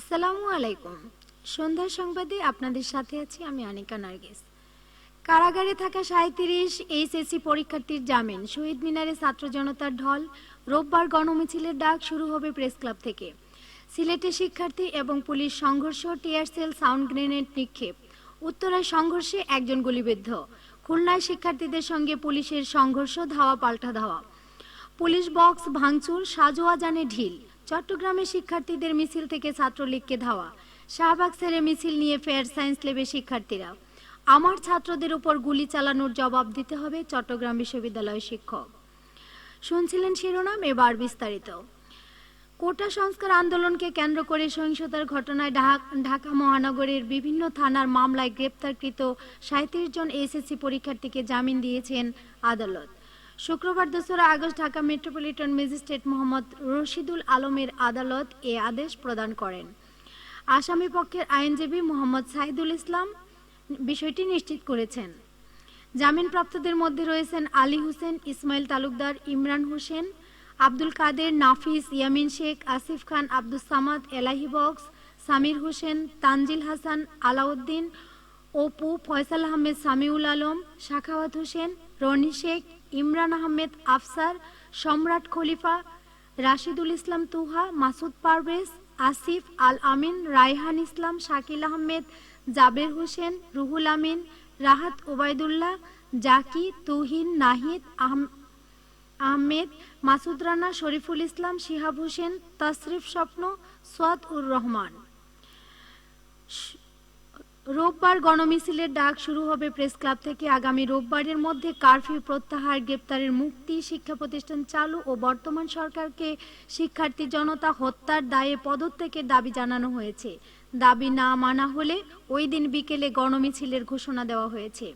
আসসালামু আলাইকুম। সন্ধ্যার সংবাদে আপনাদের সাথে আছি আমি অনিকা নার্গিস। কারাগারে থাকা সাঁত্রিশ এইচএসসি পরীক্ষার্থীর জামিন। শহীদ মিনারে ছাত্র জনতার ঢল। রোববার গণমিছিলের ডাক শুরু হবে প্রেস ক্লাব থেকে। সিলেটে শিক্ষার্থী এবং পুলিশ সংঘর্ষ, টিয়ার সেল, সাউন্ড গ্রেনেড নিক্ষেপ। উত্তরায় সংঘর্ষে একজন গুলিবিদ্ধ। খুলনায় শিক্ষার্থীদের সঙ্গে পুলিশের সংঘর্ষ, ধাওয়া, পাল্টা ধাওয়া। পুলিশ বক্স ভাঙচুর, সাজোয়া জানে ঢিল। চট্টগ্রামে শিক্ষার্থীদের মিছিল থেকে ছাত্রলীগকে ধাওয়া। শাহবাগ ছেড়ে মিছিল নিয়ে ফেয়ার সায়েন্স ল্যাবে শিক্ষার্থীরা। আমার ছাত্রদের উপর গুলি চালানোর জবাব দিতে হবে চট্টগ্রাম বিশ্ববিদ্যালয়ের শিক্ষক। শুনছিলেন শিরোনাম, এবার বিস্তারিত। কোটা সংস্কার আন্দোলনকে কেন্দ্র করে সহিংসতার ঘটনায় ঢাকা মহানগরের বিভিন্ন থানার মামলায় গ্রেপ্তারকৃত সাঁত্রিশ জন এসএসসি পরীক্ষার্থীকে জামিন দিয়েছেন আদালত। শুক্রবার দোসরা August Dhaka metropolitan magistrate Mohammad Rashidul আলমের আদালত এ আদেশ প্রদান করেন। আসামি পক্ষের আইনজীবী মোহাম্মদ সাইদুল ইসলাম বিষয়টি নিশ্চিত করেছেন। জামিনপ্রাপ্তদের মধ্যে রয়েছেন আলী হোসেন, ইসমাইল তালুকদার, ইমরান হোসেন, আব্দুল কাদের, নাফিস, ইয়ামিন শেখ, আসিফ খান আব্দুল সামাদ, এলাহি বক্স, সামির হোসেন, তানজিল হাসান, আলাউদ্দিন, অপু, ফয়সাল আহমেদ, সামিউল আলম, শাখাওয়াত হোসেন, রনি শেখ ইমরান আহমেদ আফসার, সম্রাট খলিফা, রাশিদুল ইসলাম তুহা, মাসুদ পারভেজ, আসিফ আল আমিন রায়হান ইসলাম, শাকিল আহমেদ, জাবের হোসেন, রুহুল আমিন, রাহাত ওবায়দুল্লাহ, জাকি, তুহিন, নাহিদ, আহম- আহমেদ, মাসুদ রানা, শরীফুল ইসলাম, শিহাব হোসেন, তসরিফ স্বপ্ন, সোয়াদ উর রহমান। রোববার গণমিছিলের ডাক শুরু হবে প্রেস ক্লাব থেকে। আগামী রোববারের মধ্যে কারফিউ প্রত্যাহার, গ্রেপ্তারের মুক্তি, শিক্ষা প্রতিষ্ঠান চালু ও বর্তমান সরকারকে শিক্ষার্থী জনতা হত্যার দায়ে পদত্যাগের দাবি জানানো হয়েছে। দাবি না মানা হলে ওই দিন বিকেলে গণমিছিলের ঘোষণা দেওয়া হয়েছে,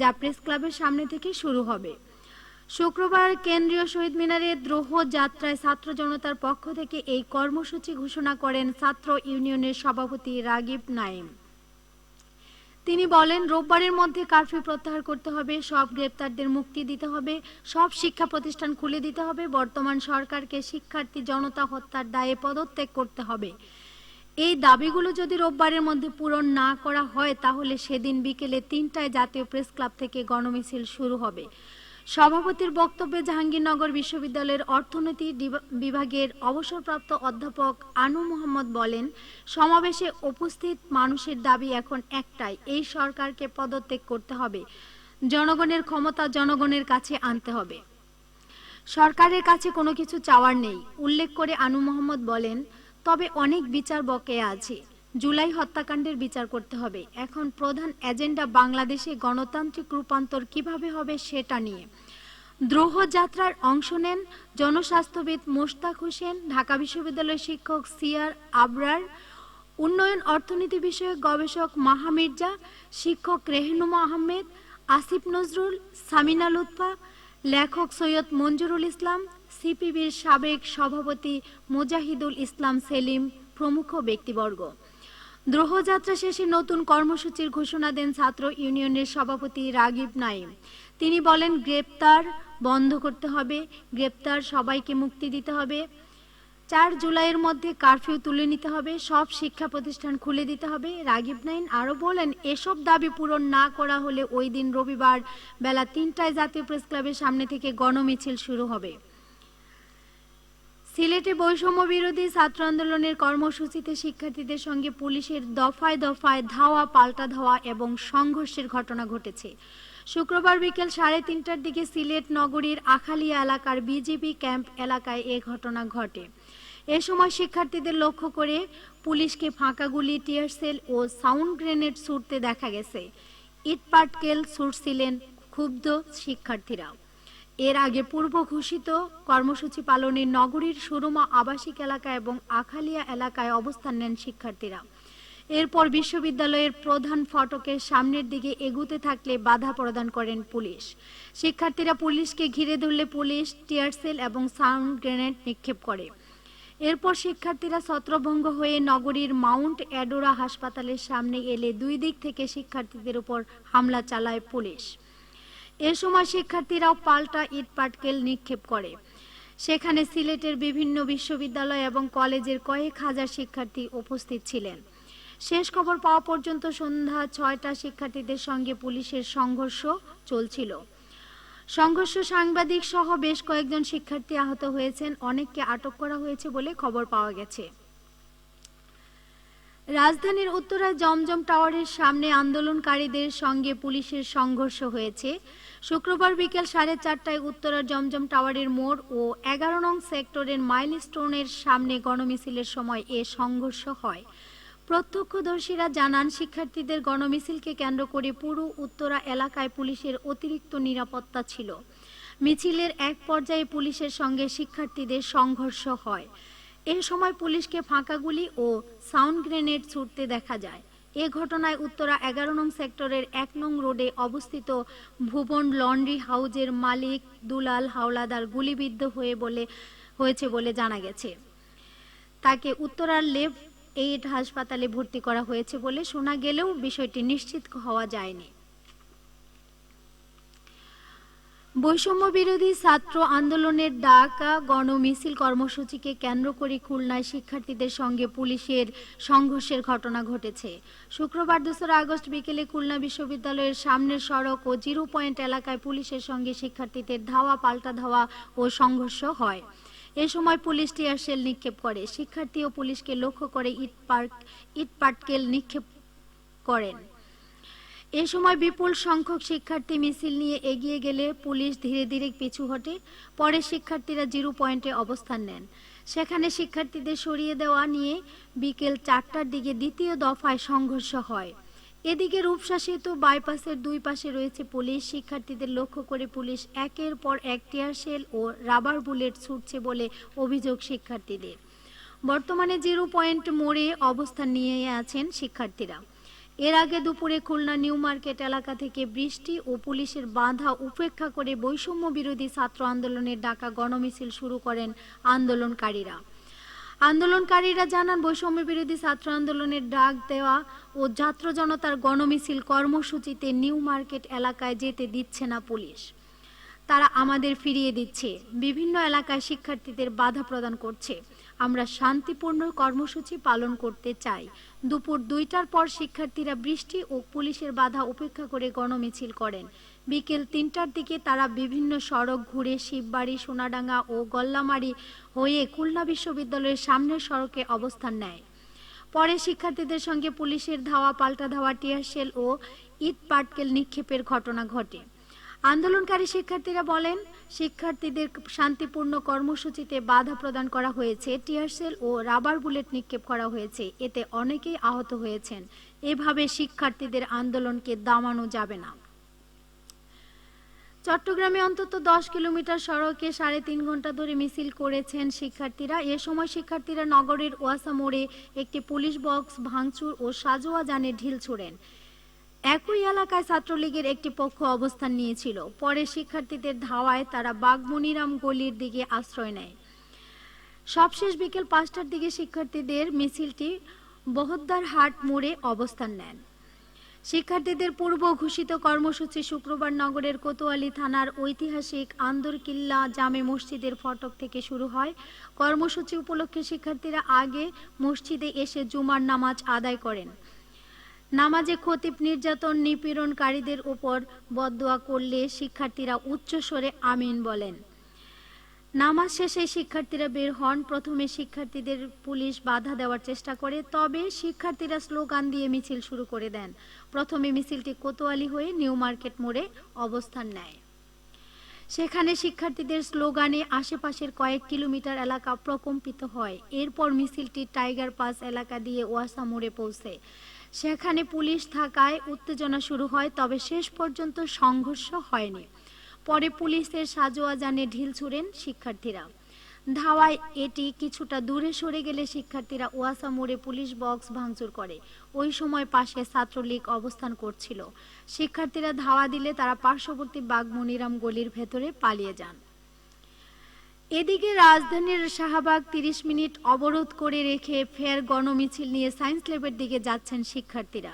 যা প্রেস ক্লাবের সামনে থেকে শুরু হবে। শুক্রবার কেন্দ্রীয় শহীদ মিনারে দ্রোহ যাত্রায় ছাত্র জনতার পক্ষ থেকে এই কর্মসূচি ঘোষণা করেন ছাত্র ইউনিয়নের সভাপতি রাগিব নাইম তিনি বলেন, রোববারের মধ্যে কারফিউ প্রত্যাহার করতে হবে, সব গ্রেপ্তারদের মুক্তি দিতে হবে, সব শিক্ষা প্রতিষ্ঠান খুলে দিতে হবে, বর্তমান সরকারকে শিক্ষার্থী জনতা হত্যার দায়ে পদত্যাগ করতে হবে। এই দাবিগুলো যদি রোববারের মধ্যে পূরণ না করা হয়, তাহলে সেদিন বিকেলে তিনটায় জাতীয় প্রেস ক্লাব থেকে গণমিছিল শুরু হবে। সভাপতির বক্তব্যে জাহাঙ্গীরনগর বিশ্ববিদ্যালয়ের অর্থনীতি বিভাগের অবসরপ্রাপ্ত অধ্যাপক আনু মোহাম্মদ বলেন, সমাবেশে উপস্থিত মানুষের দাবি এখন একটাই, এই সরকারকে পদত্যাগ করতে হবে। জনগণের ক্ষমতা জনগণের কাছে আনতে হবে। সরকারের কাছে কোনো কিছু চাওয়ার নেই। উল্লেখ করে আনু মোহাম্মদ বলেন, তবে অনেক বিচার বকেয়া আছে। জুলাই হত্যাকাণ্ডের বিচার করতে হবে। এখন প্রধান এজেন্ডা বাংলাদেশে গণতান্ত্রিক রূপান্তর কীভাবে হবে সেটা নিয়ে। দ্রোহ যাত্রার অংশ নেন জনস্বাস্থ্যবিদ মোশতাক হোসেন, ঢাকা বিশ্ববিদ্যালয়ের শিক্ষক সিয়ার আবরার, উন্নয়ন অর্থনীতি বিষয়ক গবেষক মাহা মির্জা, শিক্ষক রেহনুমা আহমেদ, আসিফ নজরুল, সামিনা লুৎফা, লেখক সৈয়দ মঞ্জুরুল ইসলাম, সিপিবির সাবেক সভাপতি মুজাহিদুল ইসলাম সেলিম প্রমুখ ব্যক্তিবর্গ। দ্রোহযাত্রা শেষে নতুন কর্মসূচির ঘোষণা দেন ছাত্র ইউনিয়নের সভাপতি রাগিব নাইম তিনি বলেন, গ্রেপ্তার বন্ধ করতে হবে, গ্রেপ্তার সবাইকে মুক্তি দিতে হবে। চার জুলাইয়ের মধ্যে কারফিউ তুলে নিতে হবে, সব শিক্ষা প্রতিষ্ঠান খুলে দিতে হবে। রাগিব নাইন আরও বলেন, এসব দাবি পূরণ না করা হলে ওই দিন রবিবার বেলা তিনটায় জাতীয় প্রেস ক্লাবের সামনে থেকে গণমিছিল শুরু হবে। সিলেটে বৈষম্য বিরোধী ছাত্র আন্দোলনের কর্মসূচিতে শিক্ষার্থীদের সঙ্গে পুলিশের দফায় দফায় ধাওয়া, পাল্টা ধাওয়া এবং সংঘর্ষের ঘটনা ঘটেছে। শুক্রবার বিকেল সাড়ে তিনটার দিকে সিলেট নগরীর আখালিয়া এলাকার বিজেপি ক্যাম্প এলাকায় এ ঘটনা ঘটে। এ সময় শিক্ষার্থীদের লক্ষ্য করে পুলিশকে ফাঁকা গুলি টিয়ারসেল ও সাউন্ড গ্রেনেড ছুটতে দেখা গেছে। ইটপাটকেল ছুটছিলেন ক্ষুব্ধ শিক্ষার্থীরা এর আগে পূর্ব ঘোষিত কর্মসূচি পালনে নগরীর সুরমা আবাসিক এলাকা এবং আখালিয়া এলাকায় অবস্থান নেন শিক্ষার্থীরা। এরপর বিশ্ববিদ্যালয়ের প্রধান ফটকের সামনের দিকে এগুতে থাকলে বাধা প্রদান করেন পুলিশ। শিক্ষার্থীরা পুলিশকে ঘিরে ধরলে পুলিশ টিয়ারসেল এবং সাউন্ড গ্রেনেড নিক্ষেপ করে। এরপর শিক্ষার্থীরা ছত্রভঙ্গ হয়ে নগরীর মাউন্ট অ্যাডোরা হাসপাতালের সামনে এলে দুই দিক থেকে শিক্ষার্থীদের উপর হামলা চালায় পুলিশ। এ সময় শিক্ষার্থীরাও পাল্টা ইট পাটকেল নিক্ষেপ করে। সেখানে সিলেটের বিভিন্ন বিশ্ববিদ্যালয় এবং কলেজের কয়েক হাজার শিক্ষার্থী উপস্থিত ছিলেন। শেষ খবর পাওয়া পর্যন্ত সন্ধ্যা ছয়টা শিক্ষার্থীদের সঙ্গে পুলিশের সংঘর্ষ চলছিল। সংঘর্ষ সাংবাদিক সহ বেশ কয়েকজন শিক্ষার্থী আহত হয়েছেন, অনেককে আটক করা হয়েছে বলে খবর পাওয়া গেছে। রাজধানীর উত্তরায় জমজম টাওয়ারের সামনে আন্দোলনকারীদের সঙ্গে পুলিশের সংঘর্ষ হয়েছে। শুক্রবার বিকেল সাড়ে চারটায় উত্তরার জমজম টাওয়ারের মোড় ও এগারো নং সেক্টরের মাইলস্টোনের সামনে গণমিছিলের সময় এ সংঘর্ষ হয়। প্রত্যক্ষদর্শীরা জানান, শিক্ষার্থীদের গণমিছিলকে কেন্দ্র করে পুরো উত্তরা এলাকায় পুলিশের অতিরিক্ত নিরাপত্তা ছিল। মিছিলের এক পর্যায়ে পুলিশের সঙ্গে শিক্ষার্থীদের সংঘর্ষ হয়। এ সময় পুলিশকে ফাঁকা গুলি ও সাউন্ড গ্রেনেড ছুটতে দেখা যায়। এ ঘটনায় উত্তরা এগারো নং সেক্টরের এক নং রোডে অবস্থিত ভুবন লন্ড্রি হাউজের মালিক দুলাল হাওলাদার গুলিবিদ্ধ হয়ে বলে, হয়েছে বলে জানা গেছে। তাকে উত্তরার লেফট এইড হাসপাতালে ভর্তি করা হয়েছে বলে শোনা গেলেও বিষয়টি নিশ্চিত হওয়া যায়নি। বৈষম্য বিরোধী ছাত্র আন্দোলনের ডাকা গণমিছিল কর্মসূচিকে কেন্দ্র করে খুলনায় শিক্ষার্থীদের সঙ্গে পুলিশের সংঘর্ষের ঘটনা ঘটেছে। শুক্রবার দোসরা আগস্ট বিকেলে খুলনা বিশ্ববিদ্যালয়ের সামনের সড়ক ও জিরো পয়েন্ট এলাকায় পুলিশের সঙ্গে শিক্ষার্থীদের ধাওয়া, পাল্টা ধাওয়া ও সংঘর্ষ হয়। এ সময় পুলিশ টিয়ার শেল নিক্ষেপ করে। শিক্ষার্থী ও পুলিশকে লক্ষ্য করে ইট পার্ক ইট পাটকেল নিক্ষেপ করেন। এ সময় বিপুল সংখ্যক শিক্ষার্থী মিছিল নিয়ে এগিয়ে গেলে পুলিশ ধীরে ধীরে পিছু হটে। পরে শিক্ষার্থীরা জিরো পয়েন্টে অবস্থান নেন। সেখানে শিক্ষার্থীদের সরিয়ে দেওয়া নিয়ে বিকেল চারটার দিকে দ্বিতীয় দফায় সংঘর্ষ হয়। এদিকে রূপসা সেতু বাইপাসের দুই পাশে রয়েছে পুলিশ। শিক্ষার্থীদের লক্ষ্য করে পুলিশ একের পর এক টিয়ার শেল ও রাবার বুলেট ছুটছে বলে অভিযোগ শিক্ষার্থীদের। বর্তমানে জিরো পয়েন্ট মোড়ে অবস্থান নিয়ে আছেন শিক্ষার্থীরা। এর আগে দুপুরে খুলনা নিউ মার্কেট এলাকা থেকে বৃষ্টি ও পুলিশের বাধা উপেক্ষা করে বৈষম্য বিরোধী ছাত্র আন্দোলনের ডাকা গণমিছিল শুরু করেন আন্দোলনকারীরা। আন্দোলনকারীরা জানান বৈষম্য বিরোধী ছাত্র আন্দোলনের ডাক দেওয়া ও ছাত্র জনতার গণমিছিল কর্মসূচিতে নিউ মার্কেট এলাকায় যেতে দিচ্ছে না পুলিশ। তারা আমাদের ফিরিয়ে দিচ্ছে। বিভিন্ন এলাকায় শিক্ষার্থীদের বাধা প্রদান করছে। আমরা শান্তিপূর্ণ কর্মসূচি পালন করতে চাই। দুপুর দুইটার পর শিক্ষার্থীরা বৃষ্টি ও পুলিশের বাধা উপেক্ষা করে গণমিছিল করেন। বিকেল তিনটার দিকে তারা বিভিন্ন সড়ক ঘুরে শিববাড়ি, সোনাডাঙ্গা ও গল্লামারি হয়ে খুলনা বিশ্ববিদ্যালয়ের সামনের সড়কে অবস্থান নেয়। পরে শিক্ষার্থীদের সঙ্গে পুলিশের ধাওয়া, পাল্টা ধাওয়া টিয়ারশেল ও ইট পাটকেল নিক্ষেপের ঘটনা ঘটে। আন্দোলনকারী শিক্ষার্থীরা বলেন, শিক্ষার্থীদের শান্তিপূর্ণ কর্মসূচিতে বাধা প্রদান করা হয়েছে টিয়ারশেল ও রাবার বুলেট নিক্ষেপ করা হয়েছে, এতে অনেকেই আহত হয়েছেন। এভাবে শিক্ষার্থীদের আন্দোলনকে দামানো যাবে না। চট্টগ্রামে অন্তত দশ কিলোমিটার সড়কে সাড়ে তিন ঘণ্টা ধরে মিছিল করেছেন শিক্ষার্থীরা। এ সময় শিক্ষার্থীরা নগরের ওয়াসা মোড়ে একটি পুলিশ বক্স, ভাঙচুর ও সাজোয়া যানে ঢিল ছোড়েন। একই এলাকায় ছাত্রলীগের একটি পক্ষ অবস্থান নিয়েছিল। পরে শিক্ষার্থীদের ধাওয়ায় তারা বাগমনিরাম গলির দিকে আশ্রয় নেয়। সবশেষ বিকেল পাঁচটার দিকে শিক্ষার্থীদের মিছিলটি বহদ্দার হাট মোড়ে অবস্থান নেন। শিক্ষার্থীদের পূর্ব ঘোষিত কর্মসূচি শুক্রবার নগরের কোতোয়ালি থানার ঐতিহাসিক আন্দরকিল্লা জামে মসজিদের ফটক থেকে শুরু হয়। কর্মসূচি উপলক্ষে শিক্ষার্থীরা আগে মসজিদে এসে জুমার নামাজ আদায় করেন। নামাজে খতিব নির্যাতন নিপীড়নকারীদের উপর বদদোয়া করলে শিক্ষার্থীরা উচ্চস্বরে আমিন বলেন। নামাজ শেষে শিক্ষার্থীরা বের হন। প্রথমে শিক্ষার্থীদের পুলিশ বাধা দেওয়ার চেষ্টা করে, তবে শিক্ষার্থীরা স্লোগান দিয়ে মিছিল শুরু করে দেন। প্রথমে মিছিলটি কোতোয়ালি হয়ে নিউ মার্কেট মোড়ে অবস্থান নেয়। সেখানে শিক্ষার্থীদের স্লোগানে আশেপাশের কয়েক কিলোমিটার এলাকা প্রকম্পিত হয়। এরপর মিছিলটি টাইগার পাস এলাকা দিয়ে ওয়াসা মোড়ে পৌঁছে। সেখানে পুলিশ থাকায় উত্তেজনা শুরু হয়, তবে শেষ পর্যন্ত সংঘর্ষ হয়নি। পরে পুলিশের সাজোয়া জানে ঢিল ছুড়েন শিক্ষার্থীরা। ধাওয়ায় এটি কিছুটা দূরে সরে গেলে শিক্ষার্থীরা ওয়াসা মোড়ে পুলিশ বক্স ভাঙচুর করে। ওই সময় পাশে ছাত্রলীগ অবস্থান করছিল। শিক্ষার্থীরা ধাওয়া দিলে তারা পার্শ্ববর্তী বাগমনিরাম গলির ভেতরে পালিয়ে যান। এদিকে রাজধানীর শাহবাগ তিরিশ মিনিট অবরোধ করে রেখে ফের গণমিছিল নিয়ে সায়েন্স ল্যাবের দিকে যাচ্ছেন শিক্ষার্থীরা।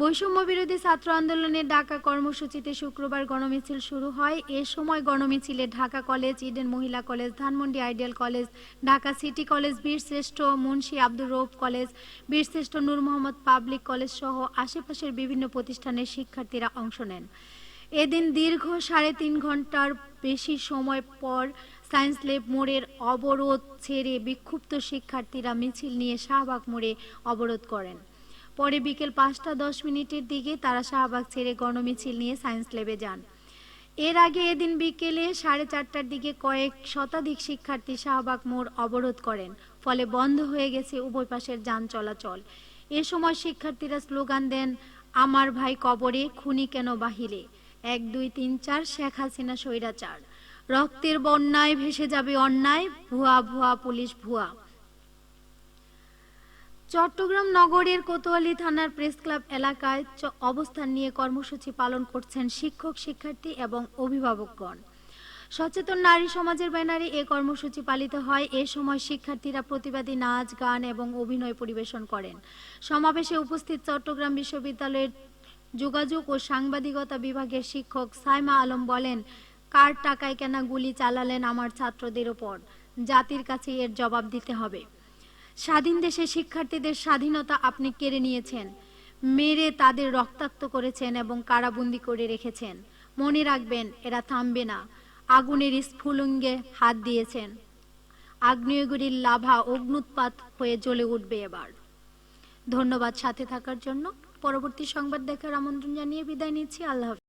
বৈষম্য বিরোধী ছাত্র আন্দোলনের ঢাকা কর্মসূচিতে শুক্রবার গণমিছিল শুরু হয়। এ সময় গণমিছিলে Dhaka college, Eden Mohila college, Dhanmondi ideal college, Dhaka city college, Birshreshtha Munshi Abdur Rauf college, বীরশ্রেষ্ঠ নূর মোহাম্মদ পাবলিক কলেজ সহ আশেপাশের বিভিন্ন প্রতিষ্ঠানের শিক্ষার্থীরা অংশ নেন। এদিন দীর্ঘ সাড়ে তিন ঘণ্টার বেশি সময় পর সায়েন্স ল্যাব মোড়ের অবরোধ ছেড়ে বিক্ষুব্ধ শিক্ষার্থীরা মিছিল নিয়ে শাহবাগ মোড়ে অবরোধ করেন। পরে বিকেল পাঁচটা দশ মিনিটের দিকে তারা শাহবাগ ছেড়ে গণমিছিল নিয়ে সায়েন্স ল্যাবে যান। এর আগে এদিন বিকেলে সাড়ে চারটার দিকে কয়েক শতাধিক শিক্ষার্থী শাহবাগ মোড় অবরোধ করেন, ফলে বন্ধ হয়ে গেছে উভয় পাশের যান চলাচল। এ সময় শিক্ষার্থীরা স্লোগান দেন, আমার ভাই কবরে, খুনি কেন বাহিরে? এক, দুই, তিন, চার, শেখ হাসিনা স্বৈরাচার। রক্তের বন্যায় ভেসে যাবে অন্যায়, ভুয়া ভুয়া পুলিশ ভুয়া। চট্টগ্রাম নগরের কোতোয়ালি থানার প্রেস ক্লাব এলাকায় অবস্থান নিয়ে কর্মসূচি পালন করছেন শিক্ষক, শিক্ষার্থী এবং অভিভাবকগণ। সচেতন নারী সমাজের ব্যানারে এ কর্মসূচি পালিত হয়। এ সময় শিক্ষার্থীরা প্রতিবাদী নাচ, গান এবং অভিনয় পরিবেশন করেন। সমাবেশে উপস্থিত চট্টগ্রাম বিশ্ববিদ্যালয়ের যোগাযোগ ও সাংবাদিকতা বিভাগের শিক্ষক সাইমা আলম বলেন কার টাকায় কেনা গুলি চালালেন আমার ছাত্রদের ওপর? জাতির কাছে এর জবাব দিতে হবে। স্বাধীন দেশে শিক্ষার্থীদের স্বাধীনতা আপনি কেড়ে নিয়েছেন। মেরে তাদের রক্তাক্ত করেছেন এবং কারাবন্দি করে রেখেছেন। মনে রাখবেন, এরা থামবে না। আগুনের স্ফুলিঙ্গে হাত দিয়েছেন। আগ্নেয়গুড়ির লাভা অগ্নুৎপাত হয়ে জ্বলে উঠবে এবার। ধন্যবাদ সাথে থাকার জন্য। পরবর্তী সংবাদ দেখার আমন্ত্রণ জানিয়ে বিদায় নিচ্ছি। আল্লাহ